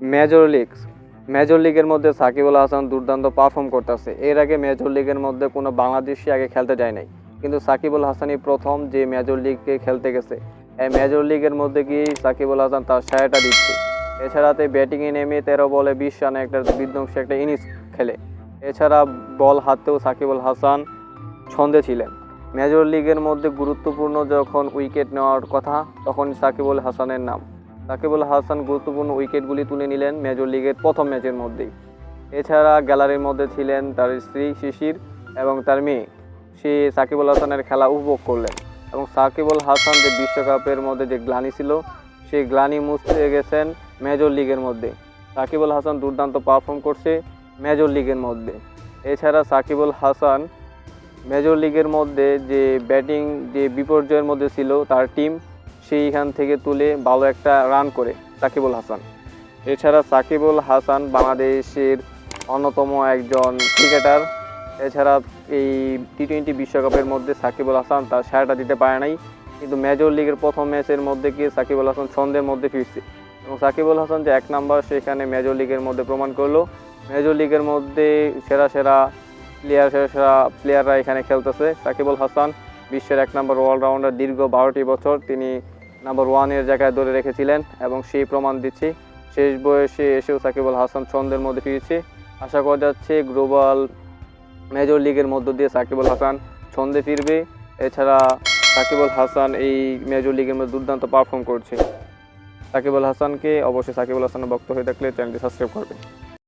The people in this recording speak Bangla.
মেজর লিগ মেজর লিগের মধ্যে সাকিবুল হাসান দুর্দান্ত পারফর্ম করতেছে। এর আগে মেজর লিগের মধ্যে কোনো বাংলাদেশি আগে খেলতে যায় নাই। কিন্তু সাকিবুল হাসানই প্রথম যে মেজর লিগে খেলতে গেছে। এই মেজর লিগের মধ্যে কি সাকিবুল হাসান তার সায়াটা দিচ্ছে? এছাড়াতে ব্যাটিংয়ে নেমে তেরো বলে বিশ রানে একটা বিধ্বংসী একটা ইনিংস খেলে। এছাড়া বল হাতেও সাকিবুল হাসান ছন্দে ছিলেন। মেজর লিগের মধ্যে গুরুত্বপূর্ণ যখন উইকেট নেওয়ার কথা তখন সাকিবুল হাসানের নাম। সাকিবুল হাসান গুরুত্বপূর্ণ উইকেটগুলি তুলে নিলেন মেজর লিগের প্রথম ম্যাচের মধ্যেই। এছাড়া গ্যালারির মধ্যে ছিলেন তার স্ত্রী শিশির এবং তার মেয়ে। সে সাকিবুল হাসানের খেলা উপভোগ করলেন এবং সাকিবুল হাসান যে বিশ্বকাপের মধ্যে যে গ্লানি ছিল সেই গ্লানি মুছতে গেছেন মেজর লিগের মধ্যে। সাকিবুল হাসান দুর্দান্ত পারফর্ম করছে মেজর লিগের মধ্যে। এছাড়া সাকিবুল হাসান মেজর লিগের মধ্যে যে ব্যাটিং যে বিপর্যয়ের মধ্যে ছিল তার টিম সেইখান থেকে তুলে ভালো একটা রান করে সাকিবুল হাসান। এছাড়া সাকিবুল হাসান বাংলাদেশের অন্যতম একজন ক্রিকেটার এছাড়া এই টি টোয়েন্টি বিশ্বকাপের মধ্যে সাকিবুল হাসান তার সারাটা দিতে পারে নাই। কিন্তু মেজর লিগের প্রথম ম্যাচের মধ্যে গিয়ে সাকিবুল হাসান ছন্দের মধ্যে ফিরছে। এবং সাকিবুল হাসান যে এক নাম্বার সেখানে মেজর লিগের মধ্যে প্রমাণ করল। মেজর লিগের মধ্যে সেরা সেরা প্লেয়ার সেরা সেরা প্লেয়াররা এখানে খেলতেছে সাকিবুল হাসান। বিশ্বের এক নম্বর অলরাউন্ডার দীর্ঘ বারোটি বছর তিনি নাম্বার ওয়ানের জায়গায় ধরে রেখেছিলেন এবং সেই প্রমাণ দিচ্ছি। শেষ বয়সে এসেও সাকিবুল হাসান ছন্দের মধ্যে ফিরেছে। আশা করা যাচ্ছে গ্লোবাল মেজর লিগের মধ্য দিয়ে সাকিবুল হাসান ছন্দে ফিরবে। এছাড়া সাকিবুল হাসান এই মেজর লিগের মধ্যে দুর্দান্ত পারফর্ম করছে। সাকিবুল হাসানকে অবশ্যই সাকিবুল হাসানের ভক্ত হয়ে থাকলে চ্যানেলটি সাবস্ক্রাইব করবে।